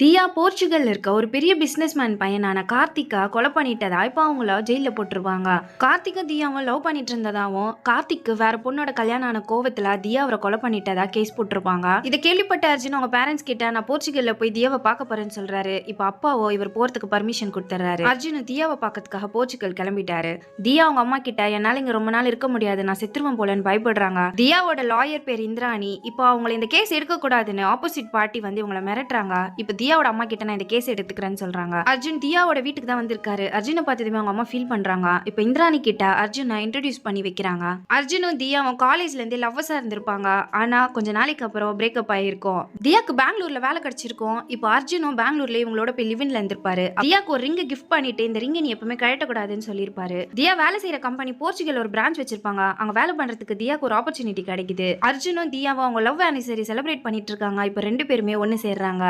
தியா போர்ச்சுகல்ல இருக்க ஒரு பெரிய பிசினஸ்மேன் பையனான கார்த்திகா கொலை பண்ணிட்டதா? இப்போ அவங்கள ஜெயிலில் போட்டிருவாங்க. கார்த்திகை தியாவும் லவ் பண்ணிட்டு இருந்ததாவும் கார்த்திக்கு வேற பொண்ணோட கல்யாணம் ஆன கோவத்துல தியா அவரை கொலை பண்ணிட்டதா கேஸ் போட்டிருப்பாங்க. இதை கேள்விப்பட்ட அர்ஜுன் அவங்க பேரண்ட்ஸ் கிட்ட நான் போர்ச்சுகல்ல போய் தியாவை பார்க்க போறேன்னு சொல்றாரு. இப்போ அப்பாவோ இவர் போறதுக்கு பர்மிஷன் கொடுத்துறாரு அர்ஜுன் தியாவை பார்க்கறதுக்காக போர்ச்சுகல் கிளம்பிட்டாரு. தியா அவங்க அம்மா கிட்ட என்னால இங்க ரொம்ப நாள் இருக்க முடியாது. நான் செத்துருவேன் போலன்னு பயப்படுறாங்க. தியாவோட லாயர் பேர் இந்திராணி. இப்போ அவங்களை இந்த கேஸ் எடுக்க கூடாதுன்னு ஆப்போசிட் பார்ட்டி வந்து இவங்களை மிரட்டுறாங்க. இப்போ தியாவோட அம்மா கிட்ட நான் இந்த கேஸ் எடுத்துக்கிறேன்னு சொல்றாங்க. அர்ஜுன் தியாவோட வீட்டுக்கு தான் வந்திருக்காரு. அர்ஜுனை பார்த்ததுமே அவங்க அம்மா ஃபீல் பண்றாங்க. இப்போ இந்திராணி கிட்ட அர்ஜுனை இன்ட்ரடியூஸ் பண்ணி வைக்கிறாங்க. அர்ஜுனும் தியாவும் காலேஜ்ல இருந்தே லவ்வஸா இருந்திருப்பாங்க. ஆனா கொஞ்ச நாளைக்கு அப்புறம் பிரேக்கப் ஆயிருக்கும். தியாக்கு பெங்களூர்ல வேலை கிடைச்சிருக்கும். இப்போ அர்ஜுனும் பெங்களூர்ல இவங்களோட போய் லிவின்ல இருந்திருப்பாரு. தியாக்கு ஒரு ரிங்க கிஃப்ட் பண்ணிட்டு இந்த ரிங்கை நீ எப்பவுமே கழட்டக்கூடாதுன்னு சொல்லியிருப்பாரு. தியா வேலை செய்யற கம்பெனி போர்ச்சுகல் ஒரு பிரான்ச் வச்சிருப்பாங்க. அங்க வேலை பண்றதுக்கு தியாக்கு ஒரு ஆப்பர்ச்சுனிட்டி கிடைக்குது. அர்ஜுனும் தியாவும் அவங்க லவ் ஆனிவர்சரி செலிப்ரேட் பண்ணிட்டு இருக்காங்க. இப்போ ரெண்டு பேருமே ஒன்னு சேர்றாங்க.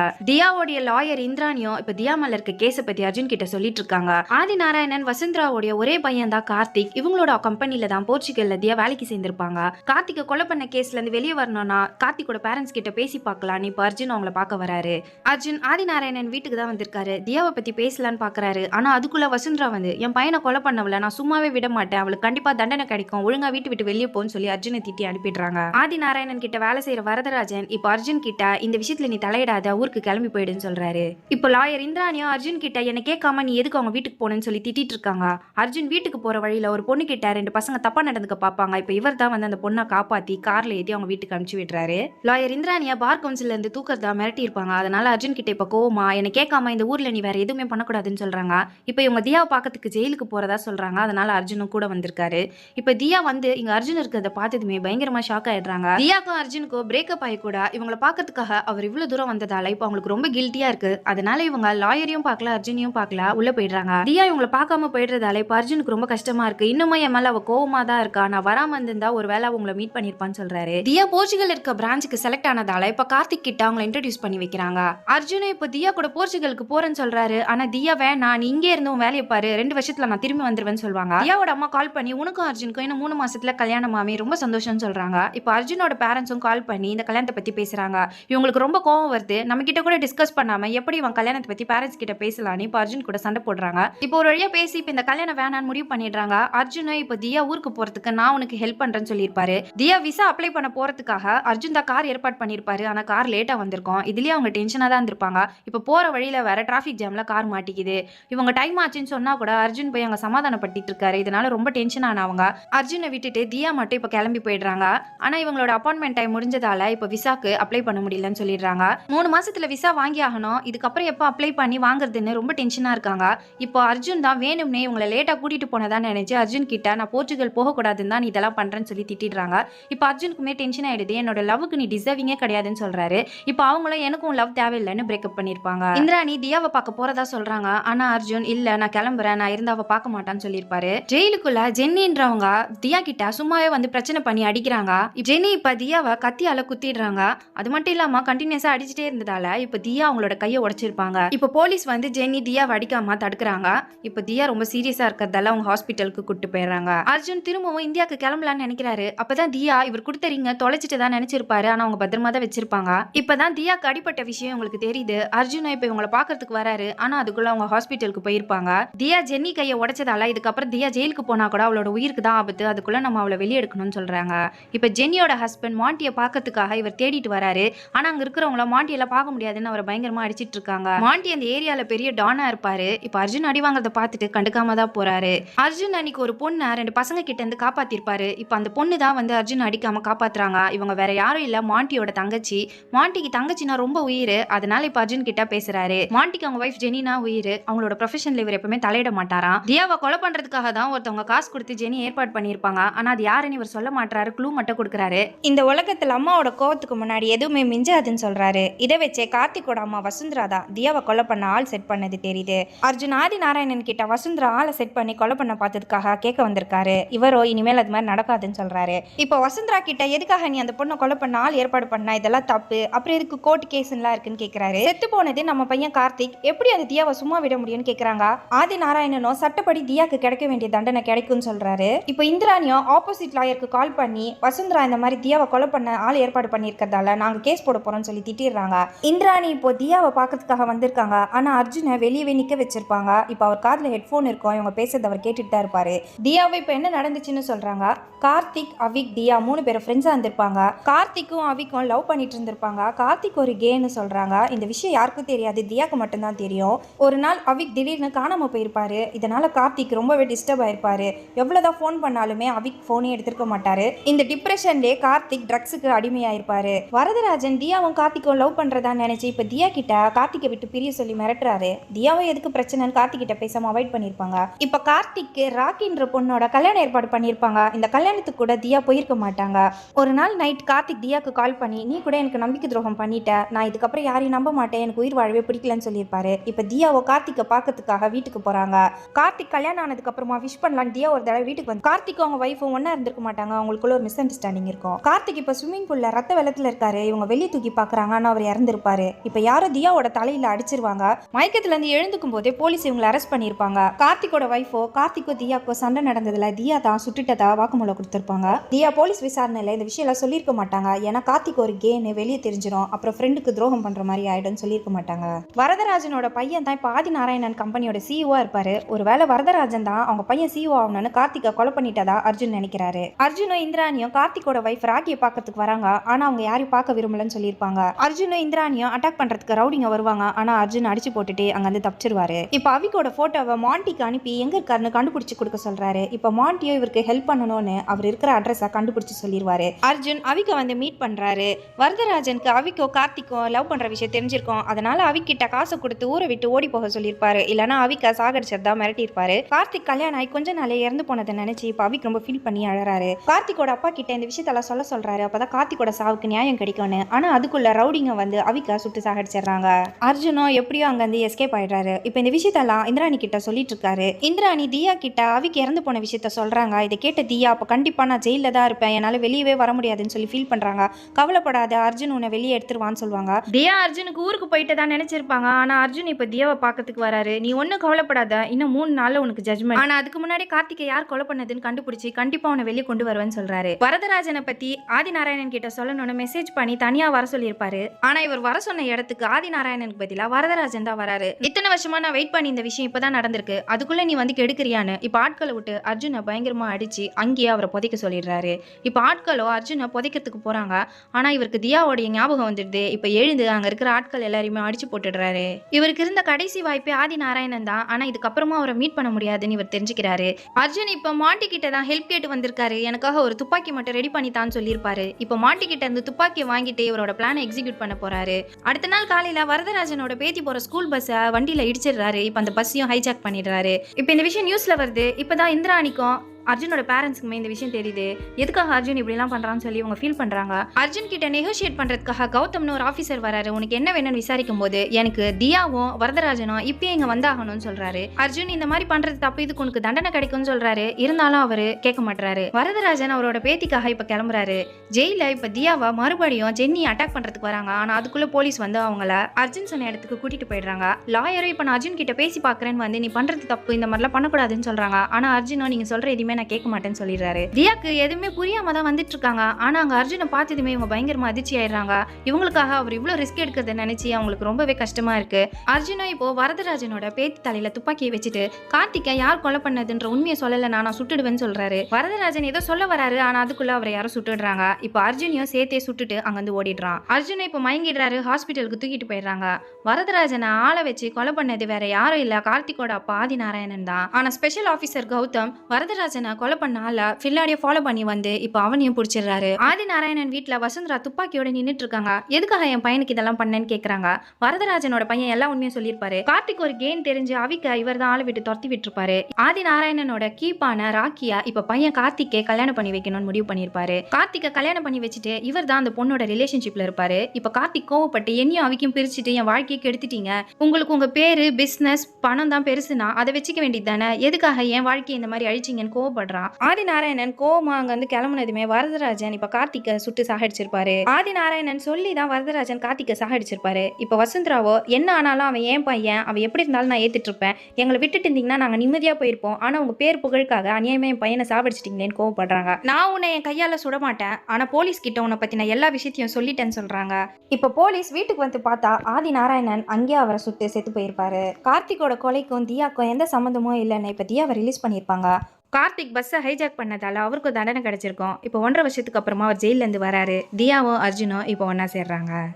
தியாவோடைய லாயர் இந்திராணியும் இப்போ தியா இருக்க கேஸை பத்தி அர்ஜுன் கிட்ட சொல்லிட்டு இருக்காங்க ஆதி நாராயணன் வசுந்தராவுடைய ஒரே பையன் தான் கார்த்திக். இவங்களோட கம்பெனில தான் போர்ச்சுகல்ல தியா வேலைக்கு சேர்ந்திருப்பாங்க. கார்த்திகை கொலை பண்ண கேஸ்ல இருந்து வெளியே வரணும்னா கார்த்திகோட பேரண்ட்ஸ் கிட்ட பேசி பார்க்கலாம் இப்போ அர்ஜுன் அவங்கள பார்க்க வராரு. அர்ஜுன் ஆதி நாராயணன் வீட்டுக்கு தான் வந்திருக்காரு. தியாவை பத்தி பேசலான்னு பாக்குறாரு ஆனா அதுக்குள்ள வசுந்தரா வந்து என் பையனை கொலை பண்ணவள நான் சும்மாவே விட மாட்டேன். அவளுக்கு கண்டிப்பா தண்டனை கிடைக்கும். ஒழுங்கா வீட்டு விட்டு வெளியே போன்னு சொல்லி அர்ஜுனை திட்டி அனுப்பிடுறாங்க. ஆதி நாராயணன் கிட்ட வேலை செய்யற வரதராஜன் இப்ப அர்ஜுன் கிட்ட இந்த விஷயத்துல நீ தலையிடாத ஊருக்கு கிளம்பி அப்படின்னு சொல்றாரு. இப்போ லாயர் இந்திராணியும் அர்ஜுன் கிட்ட என்ன கேட்காம நீ எதுக்கு அவங்க வீட்டுக்கு போனேன்னு சொல்லி திட்டிட்டு இருக்காங்க. அர்ஜுன் வீட்டுக்கு போற வழியில ஒரு பொண்ணு கிட்ட ரெண்டு பசங்க தப்பா நடந்துக்க பாப்பாங்க இப்போ இவர் தான் வந்து அந்த பொண்ணை காப்பாத்தி கார்ல ஏத்தி அவங்க வீட்டுக்கு அனுப்பிச்சு விடுறாரு. லாயர் இந்திராணியா பார் கவுன்சில்ல இருந்து தூக்கறதா மிரட்டி இருப்பாங்க. அதனால அர்ஜுன் கிட்ட இப்ப கோவமா என்ன கேட்காம இந்த ஊர்ல நீ வேற எதுவுமே பண்ணக்கூடாதுன்னு சொல்றாங்க. இப்போ இவங்க தியாவை பார்க்கறதுக்கு ஜெயிலுக்கு போறதா சொல்றாங்க. அதனால அர்ஜுனும் கூட வந்திருக்காரு. இப்போ தியா வந்து இங்க அர்ஜுன் இருக்கிறத பார்த்ததுமே பயங்கரமா ஷாக் ஆயிடுறாங்க. தியாக்கும் அர்ஜுனுக்கும் பிரேக்கப் ஆகி கூட இவங்கள பார்க்கறதுக்காக அவர் இவ்வளவு தூரம் வந்ததால இப்போ அவங்களுக்கு ரொம்ப கில்ட்டியா இருக்கு. அதனால இவங்க லாயரையும் பார்க்கல அர்ஜுனையும் பார்க்கல உள்ள போயிடுறாங்க. தியா இவங்கள பார்க்காம போயிடுறதால இப்போ அர்ஜுனுக்கு ரொம்ப கஷ்டமா இருக்கு. இன்னுமே என் மேல அவ கோவமா தான் இருக்கா? நான் வராம இருந்திருந்தா ஒரு வேலை உங்களை மீட் பண்ணிருப்பான்னு சொல்றாரு. தியா போர்ச்சுகல் இருக்க பிரான்ச்சுக்கு செலக்ட் ஆனதால இப்ப கார்த்திக் கிட்ட அவங்களை இன்ட்ரடியூஸ் பண்ணி வைக்கிறாங்க. அர்ஜுனை இப்போ தியா கூட போர்ச்சுகலுக்கு போறேன்னு சொல்றாரு. ஆனா தியா வேணா நீ இங்கே இருந்து உன் வேலையை பாரு. ரெண்டு வருஷத்துல நான் திரும்பி வந்துருவேன்னு சொல்லுவாங்க தியாவோட அம்மா கால் பண்ணி உனக்கும் அர்ஜுனுக்கும் இன்னும் மூணு மாசத்துல கல்யாணம் ஆமி ரொம்ப சந்தோஷம்னு சொல்றாங்க. இப்போ அர்ஜுனோட பேரண்ட்ஸும் கால் பண்ணி இந்த கல்யாணத்தை பத்தி பேசுறாங்க. இவங்களுக்கு ரொம்ப கோவம் வருது. நம்ம கிட்ட கூட டிஸ்கஸ் பண்ணாம எப்படி இவன் கல்யாணத்தை பத்தி பேரண்ட்ஸ் கிட்ட பேசலான்னு இப்போ அர்ஜுன் கூட சண்டை போடுறாங்க. இப்போ ஒரு வழியா பேசி இப்போ இந்த கல்யாணம் வேணான்னு முடிவு பண்ணிடுறாங்க. அர்ஜுன் இப்போ தியா ஊருக்கு போறதுக்கு நான் உனக்கு ஹெல்ப் பண்றேன்னு சொல்லியிருப்பாரு. தியா விசா அப்ளை பண்ண போறதுக்காக அர்ஜுன் தான் கார் ஏற்பாடு பண்ணியிருப்பாரு. ஆனா கார் லேட்டா வந்திருக்கும். இதுலயே அவங்க டென்ஷனா தான் இருந்திருப்பாங்க. இப்போ போற வழியில வேற டிராஃபிக் ஜாம்ல கார் மாட்டிக்குது. இவங்க டைம் ஆச்சுன்னு சொன்னா கூட அர்ஜுன் போய் அங்க சமாதானப்பட்டு இருக்காரு. இதனால ரொம்ப டென்ஷன் ஆனவங்க. அர்ஜுனை விட்டுட்டு தியா மட்டும் இப்போ கிளம்பி போயிடுறாங்க. ஆனா இவங்களோட அப்பாயின்மெண்ட் டைம் முடிஞ்சதால இப்போ விசாக்கு அப்ளை பண்ண முடியலன்னு சொல்லிடுறாங்க. மூணு மாசத்துல விசா வாங்கி ஆகணும். இதுக்கப்புறம் எப்போ அப்ளை பண்ணி வாங்குறதுன்னு ரொம்ப டென்ஷனாக இருக்காங்க. இப்போ அர்ஜுன் தான் வேணும்னே இவங்களை லேட்டாக கூட்டிட்டு போனதான்னு நினச்சி அர்ஜுன் கிட்ட நான் போர்ச்சுகல் போகக்கூடாதுன்னு தான் நீ இதெல்லாம் பண்ணுறேன்னு சொல்லி திட்டிடுறாங்க. இப்போ அர்ஜுனுக்குமே டென்ஷன் ஆயிடுது. என்னோட லவ்வுக்கு நீ டிசர்விங்கே கிடையாதுன்னு சொல்கிறாரு இப்போ அவங்களும் எனக்கும் லவ் தேவையில்லைன்னு பிரேக்கப் பண்ணியிருப்பாங்க. இந்திராணி தியாவை பார்க்க போகிறதா சொல்கிறாங்க ஆனால் அர்ஜுன் இல்லை நான் கிளம்புறேன். நான் இருந்தாவை பார்க்க மாட்டான்னு சொல்லியிருப்பாரு. ஜெயிலுக்குள்ள ஜென்னின்றவங்க தியா கிட்ட சும்மாவே வந்து பிரச்சனை பண்ணி அடிக்கிறாங்க. ஜெனி இப்போ தியாவை கத்தியால குத்திடுறாங்க. அது மட்டும் இல்லாமல் கண்டினியூஸாக அடிச்சுட்டே இருந்ததால இப்போ தியா அவங்களோட கையை உடைச்சிருப்பாங்க. இப்ப போலீஸ் வந்து ஜெனி தியா வடிக்காம தடுக்கிறாங்க. இப்ப தியா ரொம்ப சீரியஸா இருக்கிறதால அவங்க ஹாஸ்பிட்டலுக்கு கூட்டு போயிடுறாங்க. அர்ஜுன் திரும்பவும் இந்தியாவுக்கு கிளம்பலாம்னு நினைக்கிறாரு. அப்பதான் தியா இவர் கொடுத்த ரிங்க தொலைச்சிட்டு தான் நினைச்சிருப்பாரு. ஆனா அவங்க பத்திரமா தான் வச்சிருப்பாங்க. இப்பதான் தியாக்கு அடிப்பட்ட விஷயம் உங்களுக்கு தெரியுது. அர்ஜுன் இப்ப இவங்களை பாக்குறதுக்கு வராரு. ஆனா அதுக்குள்ள அவங்க ஹாஸ்பிட்டலுக்கு போயிருப்பாங்க. தியா ஜென்னி கையை உடைச்சதால இதுக்கப்புறம் தியா ஜெயிலுக்கு போனா கூட அவளோட உயிருக்கு தான் ஆபத்து. அதுக்குள்ள நம்ம அவளை வெளியெடுக்கணும்னு சொல்றாங்க. இப்ப ஜென்னியோட ஹஸ்பண்ட் மாண்டியை பாக்கிறதுக்காக இவர் தேடிட்டு வராரு. ஆனா அங்க இருக்கிறவங்கள மாண்டியெல்லாம் பார்க்க முடியாதுன்னு அவரை பயங்கரமா அடிச்சிட்டு இருக்காங்க. மாண்டி அந்த ஏரியால பெரிய டானா இருப்பாரு. இப்ப அர்ஜுன் அடி வாங்குறத பார்த்துட்டு கண்டுக்காம தான் போறாரு. அர்ஜுன் அன்னைக்கு ஒரு பொண்ணை ரெண்டு பசங்க கிட்ட இருந்து காப்பாத்திருப்பாரு. இப்ப அந்த பொண்ணு தான் வந்து அர்ஜுன் அடிக்காம காப்பாத்துறாங்க. இவங்க வேற யாரும் இல்ல. மாண்டியோட தங்கச்சி. மாண்டிக்கு தங்கச்சினா ரொம்ப உயிர். அதனால இப்ப அர்ஜுன் கிட்ட பேசுறாரு. மாண்டிக்கு அவங்க ஒய்ஃப் ஜெனினா உயிர். அவங்களோட ப்ரொஃபஷன்ல இவர் எப்பவுமே தலையிட மாட்டாராம். தியாவை கொலை பண்றதுக்காக தான் ஒருத்தவங்க காசு கொடுத்து ஜெனி ஏற்பாடு பண்ணியிருப்பாங்க. ஆனா அது யாருன்னு இவர் சொல்ல மாட்டாரு க்ளூ மட்டும் கொடுக்குறாரு. இந்த உலகத்துல அம்மாவோட கோவத்துக்கு முன்னாடி எதுவுமே மிஞ்சாதுன்னு சொல்றாரு. இதை வச்சே கார்த்திகோட அம்மா வசுந்தரா தான். தியாவை கொலை பண்ண ஆள் செட் பண்ணது தெரியுது. அர்ஜுன் ஆதி நாராயணன் கிட்ட வசுந்தரா ஆளை செட் பண்ணி கொலை பண்ண பார்த்ததுக்காக கேட்க வந்திருக்காரு. இவரோ இனிமேல் அது மாதிரி நடக்காதுன்னு சொல்றாரு. இப்போ வசுந்தரா கிட்ட எதுக்காக நீ அந்த பொண்ணை கொலை பண்ண ஆள் ஏற்பாடு பண்ண? இதெல்லாம் தப்பு. அப்புறம் எதுக்கு கோர்ட் கேஸ்லாம் இருக்குன்னு கேட்கறாரு செத்து போனது நம்ம பையன் கார்த்திக். எப்படி அந்த தியாவை சும்மா விட முடியும்னு கேட்கறாங்க ஆதி நாராயணனும் சட்டப்படி தியாக்கு கிடைக்க வேண்டிய தண்டனை கிடைக்கும்னு சொல்றாரு. இப்போ இந்திராணியும் ஆப்போசிட் லாயருக்கு கால் பண்ணி வசுந்தரா இந்த மாதிரி தியாவை கொலை பண்ண ஆள் ஏற்பாடு பண்ணியிருக்கிறதால நாங்க கேஸ் போட போறோம்னு சொல்லி திட்டிடுறாங்க. இந்திராணி இப்போ தியாவை பார்க்கறதுக்காக வந்திருக்காங்க. ஆனால் அர்ஜுனை வெளியவே நிற்க வச்சிருப்பாங்க. இப்போ அவர் காதில் ஹெட்ஃபோன் இருக்கும். இவங்க பேசுறது அவர் கேட்டுட்டு தான் இருப்பாரு. தியாவை இப்போ என்ன நடந்துச்சுன்னு சொல்றாங்க. கார்த்திக் அவிக் தியா மூணு பேரும் ஃப்ரெண்ட்ஸாக இருந்திருப்பாங்க. கார்த்திக்கும் அவிக்கும் லவ் பண்ணிட்டு இருந்திருப்பாங்க. கார்த்திக் ஒரு கேன்னு சொல்றாங்க. இந்த விஷயம் யாருக்கும் தெரியாது. தியாக்கு மட்டும்தான் தெரியும். ஒரு நாள் அவிக் திடீர்னு காணாம போயிருப்பாரு. இதனால கார்த்திக் ரொம்பவே டிஸ்டர்ப் ஆயிருப்பாரு. எவ்வளவுதான் ஃபோன் பண்ணாலுமே அவிக் ஃபோனே எடுத்திருக்க மாட்டாரு. இந்த டிப்ரெஷன்லேயே கார்த்திக் ட்ரக்ஸுக்கு அடிமையாயிருப்பாரு. வரதராஜன் தியாவும் கார்த்திக்கும் லவ் பண்றதா நினைச்சு இப்போ தியா கிட்ட கார்த்திகை விட்டு பிரிய சொல்லி மிரட்டுறாரு. தியாவை எதுக்கு பிரச்சனைன்னு கார்த்திக் கிட்ட பேசாம அவாய்ட் பண்ணியிருப்பாங்க இப்போ கார்த்திக்கு ராக்கின்ற பொண்ணோட கல்யாணம் ஏற்பாடு பண்ணியிருப்பாங்க இந்த கல்யாணத்துக்கு கூட தியா போயிருக்க மாட்டாங்க. ஒரு நாள் நைட் கார்த்திக் தியாக்கு கால் பண்ணி நீ கூட எனக்கு நம்பிக்கை துரோகம் பண்ணிட்ட. நான் இதுக்கப்புறம் யாரையும் நம்ப மாட்டேன். எனக்கு உயிர் வாழவே பிடிக்கலன்னு சொல்லியிருப்பாரு. இப்போ தியாவோ கார்த்திக்கை பார்க்கறதுக்காக வீட்டுக்கு போறாங்க. கார்த்திக் கல்யாணம் ஆனதுக்கு அப்புறமா விஷ் பண்ணலான்னு தியா ஒரு தடவை வீட்டுக்கு வந்து கார்த்திக் அவங்க ஒய்ஃபும் ஒன்னா இருந்திருக்க மாட்டாங்க. அவங்களுக்குள்ள ஒரு மிஸ் அண்டர்ஸ்டாண்டிங் இருக்கும். கார்த்திக் இப்போ ஸ்விம்மிங் பூல்ல ரத்த வெள்ளத்துல இருக்காரு. இவங்க வெளியே தூக்கி பாக்குறாங்க. ஆனால் அவர் இறந்திருப்பாரு. இப்போ யாரோ தியாவோட தலையில அடிச்சிருவாங்க. மயக்கத்துல இருந்து எழுந்துக்கும் போதே போலீஸ் இவங்களை அரெஸ்ட் பண்ணிருப்பாங்க கார்த்திகோட ஒய்ஃபோ கார்த்திகோ தியாக்கோ சண்டை நடந்ததுல தியா தான் சுட்டுட்டதா வாக்குமூலம் கொடுத்திருப்பாங்க. தியா போலீஸ் விசாரணையில இந்த விஷயம் எல்லாம் சொல்லியிருக்க மாட்டாங்க. ஏன்னா கார்த்திக் ஒரு கேன்னு வெளியே தெரிஞ்சிடும் அப்புறம் ஃப்ரெண்டுக்கு துரோகம் பண்ற மாதிரி ஆயிடும்னு சொல்லியிருக்க மாட்டாங்க. வரதராஜனோட பையன் தான் இப்போ ஆதி நாராயணன் கம்பெனியோட சிஇஓ இருப்பாரு. ஒருவேளை வரதராஜன் தான் அவங்க பையன் சிஇஓ ஆகணும்னு கார்த்திகை கொலை பண்ணிட்டதா அர்ஜுன் நினைக்கிறாரு. அர்ஜுனும் இந்திராணியும் கார்த்திகோட வைஃப் ராகியை பாக்கிறதுக்கு வராங்க. ஆனா அவங்க யாரையும் பார்க்க விரும்பலன்னு சொல்லியிருப்பாங்க. அர்ஜுனும் இந்திராணியும் அட்டாக் பண்றதுக்கு ரவுடிங்க வருவாங்க. ஆனா அர்ஜுன் அடிச்சு போட்டுட்டு அங்க வந்து தப்பிச்சிருவாரு. இப்போ அவிக்கோட போட்டோவை மாண்டிக்கு அனுப்பி எங்க இருக்காருன்னு கண்டுபிடிச்சு கொடுக்க சொல்றாரு. இப்போ மாண்டியோ இவருக்கு ஹெல்ப் பண்ணணும்னு அவர் இருக்கிற அட்ரஸை கண்டுபிடிச்சு சொல்லிடுவாரு அர்ஜுன் அவிக்க வந்து மீட் பண்றாரு. வரதராஜனுக்கு அவிக்கோ கார்த்திக்கோ லவ் பண்ற விஷயம் தெரிஞ்சிருக்கும். அதனால அவிக்கிட்ட காசை கொடுத்து ஊரை விட்டு ஓடி போக சொல்லியிருப்பாரு இல்லனா அவிக்க சாகடிச்சதா மிரட்டியிருப்பாரு. கார்த்திக் கல்யாணம் ஆகி கொஞ்ச நாளே இறந்து போனதை நினைச்சு இப்போ அவிக் ரொம்ப ஃபீல் பண்ணி அழறாரு. கார்த்திக்கோட அப்பா கிட்ட இந்த விஷயத்தெல்லாம் சொல்ல சொல்றாரு. அப்பதான் கார்த்திக்கோட சாவுக்கு நியாயம் கிடைக்கும்னு. ஆனா அதுக்குள்ள ரவுடிங்க வந்து அவிக்கா சுட்டு சாகடிச்சிடுறாங்க அர்ஜுனும் எப்படியோ அங்கிருந்து எஸ்கேப் ஆயிடுறாரு. இப்போ இந்த விஷயத்தெல்லாம் இந்திராணி கிட்ட சொல்லிட்டு இருக்காரு. இந்திராணி தியா கிட்ட அவிக்கு இறந்து போன விஷயத்த சொல்றாங்க. இதை கேட்ட தியா அப்போ கண்டிப்பாக நான் ஜெயிலில் தான் இருப்பேன். என்னால் வெளியவே வர முடியாதுன்னு சொல்லி ஃபீல் பண்றாங்க. கவலைப்படாத அர்ஜுன் உன்னை வெளியே எடுத்துருவான்னு சொல்லுவாங்க. தியா அர்ஜுனுக்கு ஊருக்கு போயிட்டு தான் நினைச்சிருப்பாங்க. ஆனா அர்ஜுன் இப்போ தியாவை பார்க்கறதுக்கு வராரு. நீ ஒன்றும் கவலைப்படாத. இன்னும் மூணு நாளில் உனக்கு ஜட்மெண்ட் ஆனால் அதுக்கு முன்னாடி கார்த்திகை யார் கொலை பண்ணதுன்னு கண்டுபிடிச்சி கண்டிப்பாக உன்னை வெளியே கொண்டு வருவேன்னு சொல்றாரு. வரதராஜனை பத்தி ஆதிநாராயணன் கிட்ட சொல்லணும்னு மெசேஜ் பண்ணி தனியா வர சொல்லியிருப்பாரு. ஆனா இவர் வர சொன்ன இடத்துக்கு ஆதி நாராயணனுக்கு பதிலா வரதராஜன் தான் வராரு. இத்தனை வருஷமா நான் வெயிட் பண்ணி இந்த விஷயம் இப்பதான் நடந்திருக்கு. அதுக்குள்ள நீ வந்து கெடுக்கிறியான்னு இப்ப ஆட்களை விட்டு அர்ஜுனை பயங்கரமா அடிச்சு அங்கேயே அவரை புதைக்க சொல்லிடுறாரு. இப்ப ஆட்களோ அர்ஜுனை புதைக்கிறதுக்கு போறாங்க. ஆனா இவருக்கு தியாவோடைய ஞாபகம் வந்துடுது. இப்ப எழுந்து அங்க இருக்கிற ஆட்கள் எல்லாரையுமே அடிச்சு போட்டுடுறாரு. இவருக்கு இருந்த கடைசி வாய்ப்பே ஆதி நாராயணன் தான். ஆனா இதுக்கப்புறமா அவரை மீட் பண்ண முடியாதுன்னு இவர் தெரிஞ்சுக்கிறாரு. அர்ஜுன் இப்ப மாட்டி கிட்ட தான் ஹெல்ப் கேட்டு வந்திருக்காரு. எனக்காக ஒரு துப்பாக்கி மட்டும் ரெடி பண்ணி தான் சொல்லியிருப்பாரு. இப்ப மாட்டி கிட்ட இருந்து துப்பாக்கியை வாங்கிட்டு இவரோட பிளானை எக்ஸிக்யூட் பண்ண போறாரு. அடுத்த நாள் காலையில வரதராஜனோட பேத்தி போற ஸ்கூல் பஸ்ஸை வண்டியில இடிச்சிடுறாரு. இப்ப அந்த பஸ்ஸையும் ஹைஜாக் பண்ணிடுறாரு. இப்ப இந்த விஷயம் நியூஸ்ல வருது. இப்பதான் இந்திராணிக்கும் அர்ஜுனோட பேரண்ட்ஸ்க்குமே இந்த விஷயம் தெரியுது. எதுக்காக அர்ஜுன் இப்படிலாம் பண்ணுறான்னு சொல்லி இவங்க ஃபீல் பண்ணுறாங்க அர்ஜுன் கிட்ட நெகோஷியேட் பண்ணுறதுக்காக கௌதம்னு ஒரு ஆஃபீஸர் வராரு. உனக்கு என்ன வேணும்னு விசாரிக்கும் போது எனக்கு தியாவும் வரதராஜனும் இப்பயே இங்கே வந்தாகணும்னு சொல்கிறாரு அர்ஜுன் இந்த மாதிரி பண்ணுறது தப்பு. இதுக்கு உனக்கு தண்டனை கிடைக்கும்னு சொல்கிறாரு இருந்தாலும் அவர் கேட்க மாட்டுறாரு வரதராஜன் அவரோட பேத்திக்காக இப்போ கிளம்புறாரு. ஜெயிலில் இப்போ தியாவை மறுபடியும் ஜென்னி அட்டாக் பண்ணுறதுக்கு வராங்க. ஆனால் அதுக்குள்ளே போலீஸ் வந்து அவங்கள அர்ஜுன் சொன்ன இடத்துக்கு கூட்டிட்டு போயிடுறாங்க. லாயரும் இப்போ நான் அர்ஜுன் கிட்ட பேசி பார்க்குறேன்னு வந்து நீ பண்ணுறது தப்பு. இந்த மாதிரிலாம் பண்ணக்கூடாதுன்னு சொல்கிறாங்க ஆனால் அர்ஜுனும் நீங்கள் சொல்கிற எதுவுமே நான் கேட்க மாட்டேன்னு சொல்லிடுறாரு. தியாக்கு எதுவுமே புரியாம தான் வந்துட்டு இருக்காங்க ஆனா அங்க அர்ஜுனை பார்த்ததுமே இவங்க பயங்கரமா அதிர்ச்சி ஆயிடுறாங்க. இவங்களுக்காக அவர் இவ்வளவு ரிஸ்க் எடுக்கிறத நினைச்சு அவங்களுக்கு ரொம்பவே கஷ்டமா இருக்கு. அர்ஜுனா இப்போ வரதராஜனோட பேத்தி தலையில துப்பாக்கியை வச்சுட்டு கார்த்திகை யார் கொலை பண்ணதுன்ற உண்மையை சொல்லல நான் சுட்டுடுவேன்னு சொல்றாரு. வரதராஜன் ஏதோ சொல்ல வராரு ஆனா அதுக்குள்ள அவரை யாரும் சுட்டுடுறாங்க. இப்போ அர்ஜுனையும் சேர்த்தே சுட்டுட்டு அங்கிருந்து ஓடிடுறான். அர்ஜுனை இப்போ மயங்கிடுறாரு ஹாஸ்பிட்டலுக்கு தூக்கிட்டு போயிடுறாங்க. வரதராஜனை ஆளை வச்சு கொலை பண்ணது வேற யாரும் இல்ல. கார்த்திகோட அப்பா ஆதி நாராயணன் தான். ஆனா ஸ்பெஷல் ஆபீசர் கௌதம் வரதராஜன் கொலை பண்ண ஆள? பின்னாடியே ஃபாலோ பண்ணி வந்து இப்போ அவனையும் பிடிச்சிடுறாரு. ஆதி நாராயணன் வீட்ல வசுந்தரா துப்பாக்கியோட நின்னுட்டு இருக்காங்க. எதுக்காக என் பையனுக்கு இதெல்லாம் பண்ணேன்னு கேட்குறாங்க வரதராஜனோட பையன் எல்லா உண்மையும் சொல்லியிருப்பாரு. கார்த்திக் ஒரு கேன் தெரிஞ்சு அவிக்க இவர் தான் ஆளை விட்டு துரத்தி விட்டுருப்பாரு. ஆதி நாராயணனோட கீப்பான ராக்கியா இப்போ பையன் கார்த்திக்கே கல்யாணம் பண்ணி வைக்கணும்னு முடிவு பண்ணிருப்பாரு கார்த்திகை கல்யாணம் பண்ணி வச்சுட்டு இவர் தான் அந்த பொண்ணோட ரிலேஷன்ஷிப்ல இருப்பாரு. இப்போ கார்த்திக் கோவப்பட்டு என்னையும் அவிக்கும் பிரிச்சுட்டு என் வாழ்க்கையை கெடுத்துட்டீங்க. உங்களுக்கு உங்க பேரு பிஸ்னஸ் பணம் தான் பெருசுனா அதை வச்சுக்க வேண்டியது தானே? எதுக்காக என் வாழ்க்கையை இந்த மாதிரி அழிச்சிங்கன்னு கோவம் கோவப்படுறான். ஆதி நாராயணன் கோவமா அங்க வந்து கிளம்புனதுமே வரதராஜன் இப்ப கார்த்திகை சுட்டு சாகடிச்சிருப்பாரு. ஆதி நாராயணன் சொல்லி தான் வரதராஜன் கார்த்திகை சாகடிச்சிருப்பாரு. இப்ப வசுந்தராவோ என்ன ஆனாலும் அவன் ஏன் பையன் அவன் எப்படி இருந்தாலும் நான் ஏத்துட்டு இருப்பேன் எங்களை விட்டுட்டு இருந்தீங்கன்னா நாங்க நிம்மதியா போயிருப்போம். ஆனா உங்க பேர் புகழுக்காக அநியாயமா என் பையனை சாவடிச்சிட்டீங்களேன்னு கோவப்படுறாங்க. நான் உன்னை என் கையால சுட மாட்டேன். ஆனா போலீஸ் கிட்ட உன்னை பத்தின எல்லா விஷயத்தையும் சொல்லிட்டேன்னு சொல்றாங்க. இப்ப போலீஸ் வீட்டுக்கு வந்து பார்த்தா ஆதி நாராயணன் அங்கேயே அவரை சுட்டு செத்து போயிருப்பாரு. கார்த்திகோட கொலைக்கும் தியாக்கும் எந்த சம்மந்தமும் இல்லைன்னு இப்ப தியாவை ரிலீஸ் பண்ணியிருப்பாங்க. கார்த்திக் பஸ்ஸை ஹைஜாக் பண்ணதால அவருக்கும் தண்டனை கிடைச்சிருக்கும். இப்போ ஒன்றரை வருஷத்துக்கு அப்புறமா அவர் ஜெயிலேருந்து வராரு. தியாவும் அர்ஜுனும் இப்போ ஒன்றா சேர்றாங்க.